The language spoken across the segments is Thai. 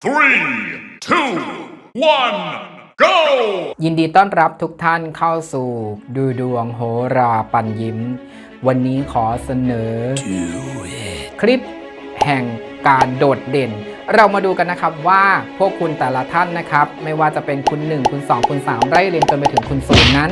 Three, two, one, go! ยินดีต้อนรับทุกท่านเข้าสู่ ดูดวงโหราปันยิ้ม วันนี้ขอเสนอ คลิปแห่งการโดดเด่น เรามาดูกันนะครับว่าพวกคุณแต่ละท่านนะครับ ไม่ว่าจะเป็นคุณ 1 คุณ 2 คุณ 3ไล่เรียงจนไปถึงคุณศูนย์นั้น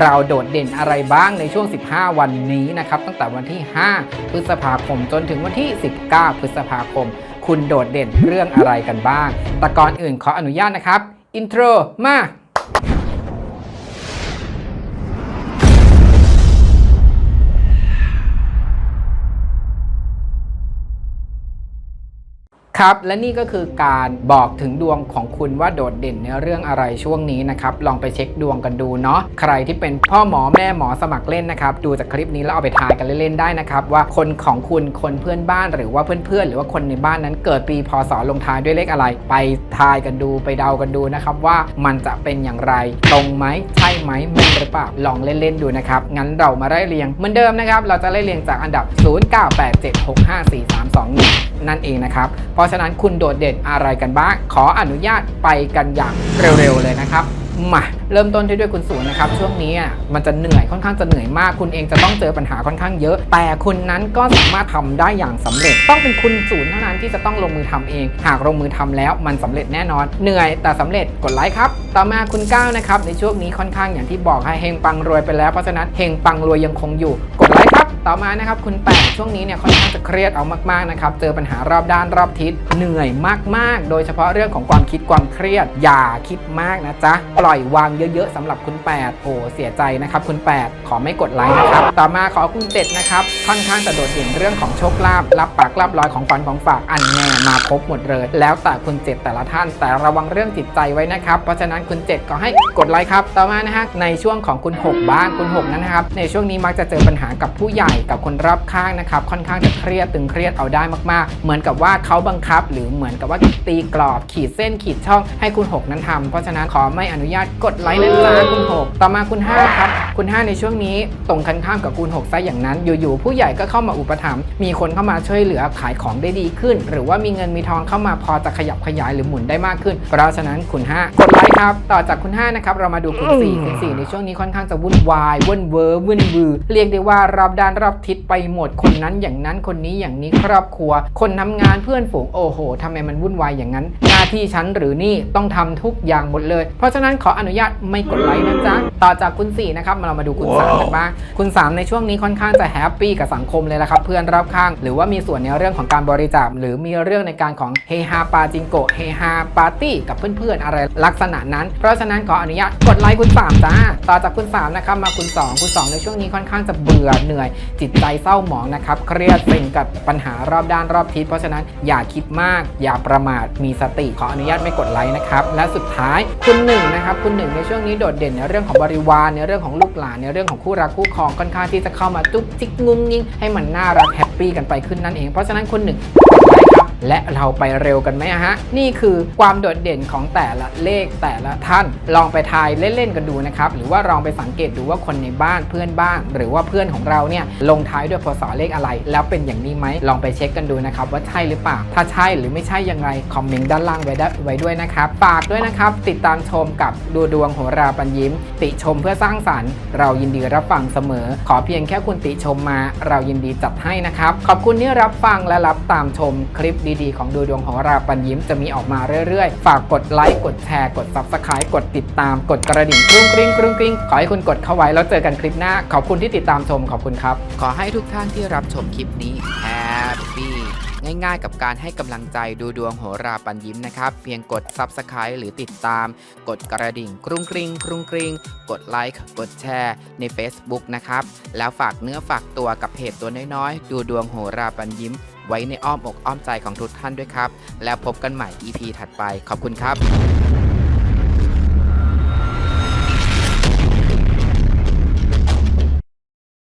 เราโดดเด่นอะไรบ้างในช่วง 15 วันนี้นะครับ ตั้งแต่วันที่ 5 พฤษภาคมจนถึงวันที่ 19 พฤษภาคม คุณโดดเด่นเรื่องอะไรกันบ้าง แต่ก่อนอื่นขออนุญาตนะครับ อินโทรมา ครับ และนี่ก็คือการบอกถึงดวงของคุณว่าโดดเด่นในเรื่องอะไรช่วงนี้นะครับ ลองไปเช็คดวงกันดูเนาะใครที่เป็นพ่อหมอแม่หมอสมัครเล่นนะครับ ดูจากคลิปนี้แล้วเอาไปทายกันเล่นๆได้นะครับ ว่าคนของคุณคนเพื่อนบ้านหรือว่าเพื่อนๆ หรือว่าคนในบ้านนั้นเกิดปีพศลงท้ายด้วยเลขอะไร ไปทายกันดูไปเดากันดูนะครับว่ามันจะเป็นอย่างไร ตรงไหมใช่ไหมแม่นหรือเปล่าลองเล่นๆดูนะครับงั้นเรามาไล่เรียงเหมือนเดิมนะครับเราจะไล่เรียงจากอันดับ 0987654321 นั่นเองนะครับเพราะฉะนั้นคุณโดดเด่นอะไรกันบ้าง ขออนุญาตไปกันอย่างเร็วๆเลยนะครับมาเริ่มต้นที่ด้วยคุณศูนย์นะครับ ช่วงนี้มันจะเหนื่อยค่อนข้างจะเหนื่อยมาก คุณเองจะต้องเจอปัญหาค่อนข้างเยอะ แต่คุณนั้นก็สามารถทำได้อย่างสำเร็จ ต้องเป็นคุณศูนย์เท่านั้นที่จะต้องลงมือทำเอง หากลงมือทำแล้วมันสำเร็จแน่นอน เหนื่อยแต่สำเร็จกดไลค์ครับ ต่อมาคุณก้าวนะครับในช่วงนี้ค่อนข้างอย่างที่บอกให้เฮงปังรวยไปแล้วเพราะฉะนั้นเฮงปังรวยยังคงอยู่กด ต่อมานะครับคุณแปดช่วงนี้เนี่ยค่อนข้างจะเครียดเอามากๆนะครับเจอปัญหารอบด้านรอบทิศเหนื่อยมากๆ โดยเฉพาะเรื่องของความคิดความเครียด อย่าคิดมากนะจ๊ะปล่อยวางเยอะๆสำหรับคุณ8โอ้เสียใจนะครับคุณ8ขอไม่กดไลค์นะครับต่อมาขอคุณ7นะครับค่อนข้างจะโดดเด่นเรื่องของโชคลาภรับปากรับรอยของฝันของฝากอันแน่มาพบหมดเลย แล้วแต่คุณ7แต่ละท่านแต่ระวังเรื่องจิตใจไว้นะครับเพราะฉะนั้นคุณ7ก็ให้กดไลค์ครับต่อมานะฮะในช่วงของคุณ 6 บ้างคุณ 6 นั้นนะครับในช่วงนี้มักจะเจอปัญหากับผู้ใหญ่กับคนรอบข้างนะครับค่อนข้างจะเครียดตึงเครียดเอาได้มากๆ เหมือนกับว่าเขาบังคับ หรือเหมือนกับว่าตีกรอบขีดเส้นขีดช่องให้คุณ 6 นั้นทำเพราะฉะนั้นขอไม่อนุญาตกดไลค์นะจ๊ะคุณ 6 ต่อมาคุณ 5 ครับ คุณ 5 ในช่วงนี้ตรงกันข้ามกับคุณ 6 ซะอย่างนั้น อยู่ๆผู้ใหญ่ก็เข้ามาอุปถัมภ์มีคนเข้ามาช่วยเหลือขายของได้ดีขึ้น หรือว่ามีเงินมีทองเข้ามาพอจะขยับขยายหรือหมุนได้มากขึ้น เพราะฉะนั้นคุณ 5 กดไลค์ครับ ต่อจากคุณ 5 นะครับ เรามาดูคุณ 4 คุณ 4 ในช่วงนี้ค่อนข้างจะวุ่นวายวุ่นเวอร์วุ่นวือเรียกได้ว่ารอบด้านรับทิศไปหมดคนนั้นอย่างนั้นคนนี้อย่างนี้ครอบครัว คนทำงานเพื่อนฝูงโอ้โหทำไมมันวุ่นวายอย่างนั้น ที่ฉันหรือนี่ต้องทำทุกอย่างหมดเลย เพราะฉะนั้นขออนุญาตไม่กดไลค์นะจ๊ะ ต่อจากคุณ4นะครับเรามาดูคุณ3กันบ้างคุณ 3 ในช่วงนี้ค่อนข้างจะแฮปปี้กับสังคมเลยละครับ เพื่อนรอบข้าง หรือว่ามีส่วนในเรื่องของการบริจาคหรือมีเรื่องในการของเฮฮาปาจิงโกะเฮฮาปาร์ตี้กับเพื่อนๆอะไรลักษณะนั้น เพราะฉะนั้นขออนุญาตกดไลค์คุณ3จ้าต่อจากคุณ3นะครับมาคุณ 2 คุณ 2 ในช่วงนี้ค่อนข้างจะเบื่อเหนื่อย จิตใจเศร้าหมองนะครับเครียดเซ็งกับปัญหารอบด้านรอบทิศเพราะฉะนั้นอย่าคิดมาก อย่าประมาทมีสติขออนุญาตไม่กดไลค์นะครับ และสุดท้ายคุณหนึ่งนะครับคุณหนึ่งในช่วงนี้โดดเด่นในเรื่องของบริวารในเรื่องของลูกหลานในเรื่องของคู่รักคู่ครองค่อนข้างที่จะเข้ามาจุ๊กจิ๊กงุ้งงิ้งให้มันน่ารักแฮปปี้กันไปขึ้นนั่นเองเพราะฉะนั้นคุณหนึ่ง และเราไปเร็วกันไหมฮะ นี่คือความโดดเด่นของแต่ละเลขแต่ละท่าน ลองไปทายเล่นๆกันดูนะครับ หรือว่าลองไปสังเกตดูว่าคนในบ้านเพื่อนบ้าน หรือว่าเพื่อนของเราเนี่ยลงท้ายด้วยพศเลขอะไร แล้วเป็นอย่างนี้ไหมลองไปเช็คกันดูนะครับ ว่าใช่หรือเปล่า ถ้าใช่หรือไม่ใช่ยังไงคอมเมนต์ด้านล่างไว้ได้ไว้ด้วยนะครับฝากด้วยนะครับ ติดตามชมกับดูดวงโหราปัญยิ้ม ติชมเพื่อสร้างสรรค์ เรายินดีรับฟังเสมอ ขอเพียงแค่คุณติชมมา เรายินดีจัดให้นะครับขอบคุณที่รับฟังและรับตามชมคลิปดีๆ ของดูดวงโหราปัญยิ้มจะมีออกมาเรื่อยๆ ฝากกดไลค์กดแชร์กด subscribe กดติดตาม กดกระดิ่งกรุ้งกริ้งกรุ้งกริ้งขอให้คุณกดเข้าไว้แล้วเจอกันคลิปหน้า ขอบคุณที่ติดตามชมขอบคุณครับ ขอให้ทุกท่านที่รับชมคลิปนี้แฮปปี้ง่ายๆ กับการให้กำลังใจดูดวงโหราปัญยิ้มนะครับ เพียงกด subscribe หรือติดตาม กดกระดิ่งกรุ้งกริ้งกรุ้งกริ้งกดไลค์กดแชร์ใน Facebook นะครับ แล้วฝากเนื้อฝากตัวกับเพจตัวน้อยๆ ดูดวงโหราปัญยิ้ม ไว้ในอ้อมอกอ้อมใจของทุกท่านด้วยครับ แล้วพบกันใหม่ EP ถัดไป ขอบคุณครับ